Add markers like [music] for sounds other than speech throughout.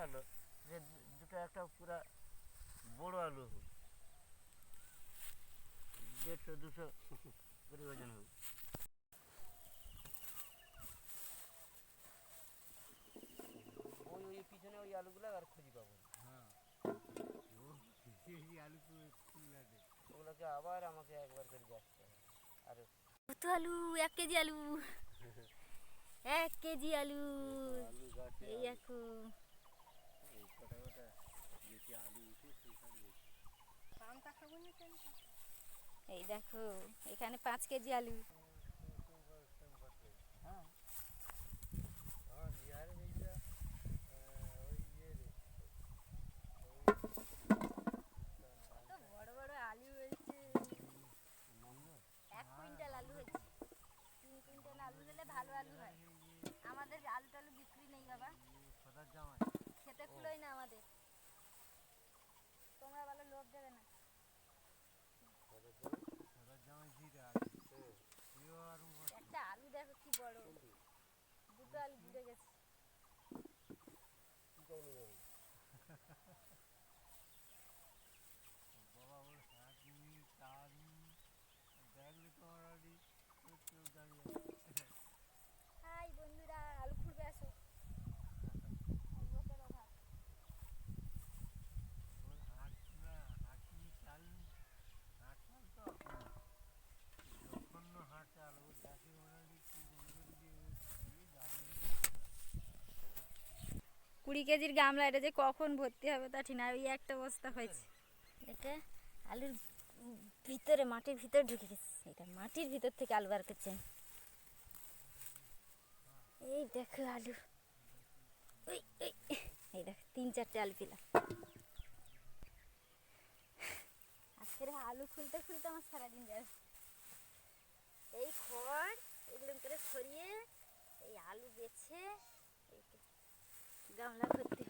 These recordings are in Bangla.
ভালো যে দুটো একটা পুরা বড় আলু হোক দেড়শো দুশো করে ওজন হোক ওই ওই পিছনে ওই আলুগুলো আর খুঁজি পাবো না। ওগুলোকে আবার আমাকে একবার করে হবে। আর। কত আলু? এক কেজি আলু। [laughs] এক কেজি আলু। এই দেখো এই দেখো, এখানে পাঁচ কেজি আলু। বড় বড় আলু হয়েছে। এক কুইন্টাল আলু হয়েছে। তিন কুইন্টাল আলু হলে ভালো আলু হয়। আমাদের আলু টালু বিক্রি নেই বাবা। খেতে কুলোই না আমাদের তোমরা ভালো লোভ দেবে না সদার জামাই জিরা প্রিয় আর একটা আলু দেখো কি বড় আলু জুড়ে গেছে বাবা ওর হাঁটনি টানি দেখলে তোমার আলি কেউ দাঁড়িয়ে আছে। হাই বন্ধুরা আলু খুঁড়বে আসো লোকের অভাব ওর হাঁট না হাঁটনি চাল হাঁট চাল তো যখন হাঁট চাল ওর দেখে ওনারি কি মনে করি যে কি জানি কুড়ি কেজির গামলা, এটা যে কখন ভর্তি হবে তা ঠিক না, ওই একটা বস্তা হয়েছে। এটা আলুর ভিতরে, মাটির ভিতরে ঢুকে গেছে। এটা মাটির ভিতর থেকে আলু বার করছেন এই দেখো আলু। ওই ওই, এই দেখো, তিন চারটে আলু পেলাম। আজকের আলু খুলতে খুলতে আমার সারাদিন যাবে। এই খড়, এগুলো করে ছড়িয়ে এই আলু বেছে গামলা ভর্তি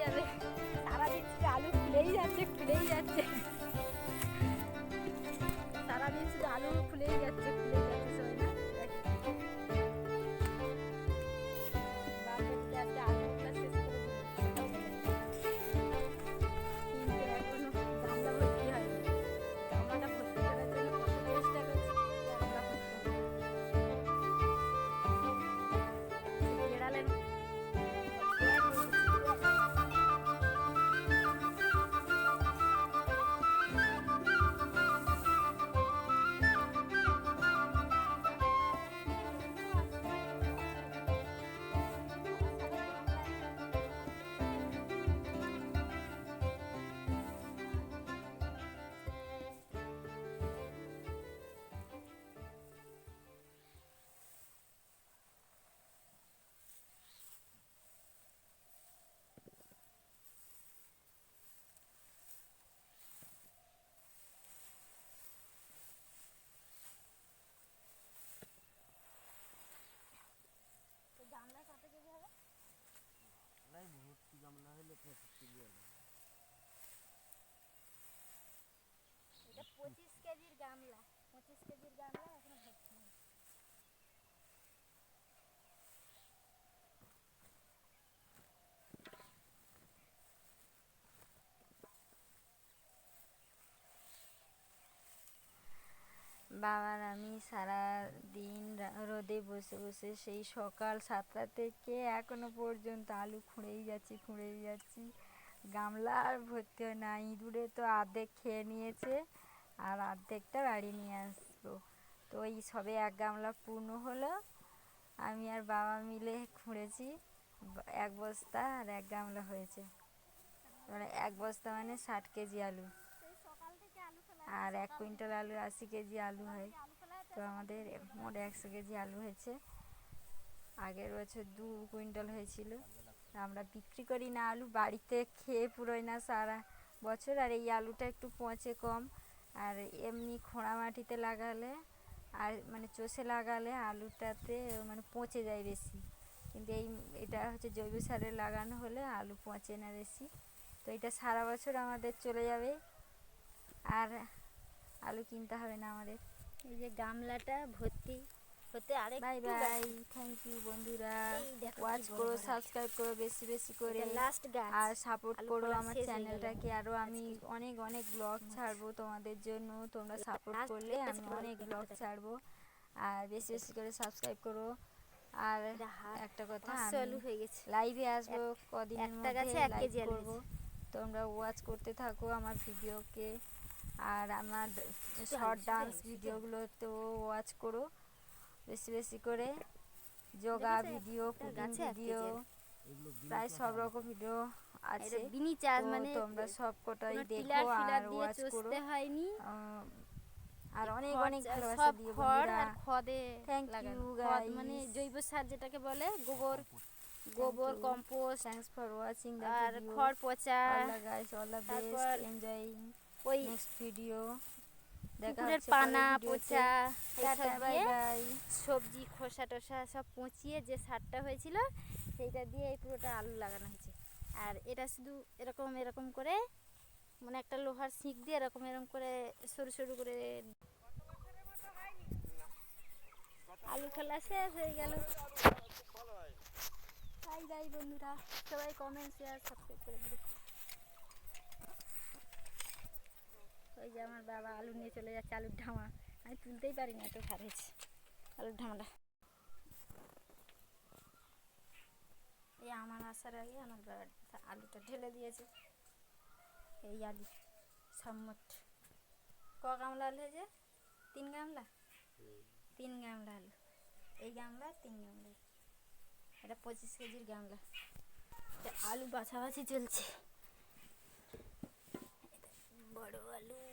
যাবে। সারাদিন শুধু আলু খুলেই যাচ্ছে খুলেই যাচ্ছে। সারাদিন শুধু আলু খুলেই যাচ্ছে। পঁচিশ কেজি আলু এটা পঁচিশ কেজির গামলা পঁচিশ কেজির গামলা এখনও ভর্তি নেই বাবার আমি সারা দিন রোদে বসে বসে সেই সকাল সাতটা থেকে এখনও পর্যন্ত আলু খুঁড়েই যাচ্ছি খুঁড়েই যাচ্ছি। গামলা আর ভর্তি হয় না, ইঁদুরে তো অর্ধেক খেয়ে নিয়েছে আর অর্ধেকটা বাড়ি নিয়ে আসব। তো ওই সবে এক গামলা পূর্ণ হলো, আমি আর বাবা মিলে খুঁড়েছি এক বস্তা আর এক গামলা হয়েছে। মানে এক বস্তা মানে ষাট কেজি আলু। আর এক কুইন্টাল আলু, আশি কেজি আলু হয়। তো আমাদের মোট একশো কেজি আলু হয়েছে। আগের বছর দু কুইন্টাল হয়েছিল। আমরা বিক্রি করি না আলু, বাড়িতে খেয়ে পুরোই না সারা বছর। আর এই আলুটা একটু পচে কম। আর এমনি খোঁড়া মাটিতে লাগালে আর মানে চষে লাগালে আলুটাতে মানে পচে যায় বেশি। কিন্তু এই এটা হচ্ছে জৈব সারে লাগানো হলে আলু পচে না বেশি। তো এটা সারা বছর আমাদের চলে যাবে। আর আলু কিনতে হবে না আমাদের। এই যে গামলাটা ভর্তি। হতে আরেক বাই বাই থ্যাংক ইউ বন্ধুরা। ওয়াচ করো সাবস্ক্রাইব করো বেশি বেশি করে। লাস্ট আর সাপোর্ট করো আমার। চ্যানেলটাকে আরও আমি অনেক অনেক ব্লগ ছাড়বো তোমাদের জন্য। তোমরা সাপোর্ট করলে আমি অনেক ব্লগ ছাড়বো। আর বেশি বেশি করে সাবস্ক্রাইব করো। আর একটা কথা আমি হয়ে গেছে। লাইভে আসব কদিনের একটা মধ্যে লাইভ করব। তোমরা ওয়াচ করতে থাকো আমার ভিডিওকে আর আমার শর্ট ডান্স। ভিডিওগুলোতেও ওয়াচ করো। বেশি বেশি করে যোগা ভিডিও কুকিং ভিডিও। প্রায় সব রকম ভিডিও আছে। বিনি চাষ মানে তোমরা সব কটাই দেখো আর ওয়াচ করো। হয়নি। আর অনেক অনেক ভালোবাসা দিও বন্ধুরা। আর খদে লাগানো। you, খদ মানে জৈব সার যেটাকে বলে গোবর গোবর. কম্পোস্ট থ্যাঙ্কস ফর ওয়াচিং আর খড় পচা। All guys all the best enjoying ওই নেক্সট ভিডিও দেখা পুকুরের পানা। পচা বাই বাই সবজি খোসা টোসা সব পচিয়ে যে সারটা হয়েছিল সেইটা দিয়ে এই পুরোটা আলু লাগানো হয়েছে। আর এটা শুধু এরকম এরকম করে মানে একটা লোহার শিক দিয়ে এরকম এরকম করে সরু সরু করে আলু খোলা শেষ হয়ে গেল। বাই বাই বন্ধুরা সবাই কমেন্ট শেয়ার সাবস্ক্রাইব করে দিবে। যে আমার বাবা আলু নিয়ে চলে যাচ্ছে, আলুর ঢামা আমি তুলতেই পারি না ভার হয়েছে আলুর ঢামাটা এই আমার আসার আগে আমার বাবা আলুটা ঢেলে দিয়েছে। এই আলু সম্মট ক গামলা আলু হয়েছে তিন গামলা? তিন গামলা আলু। এই গামলা, তিন গামলা। এটা পঁচিশ কেজির গামলা। আলু বাছাবাছি চলছে। বড় আলু।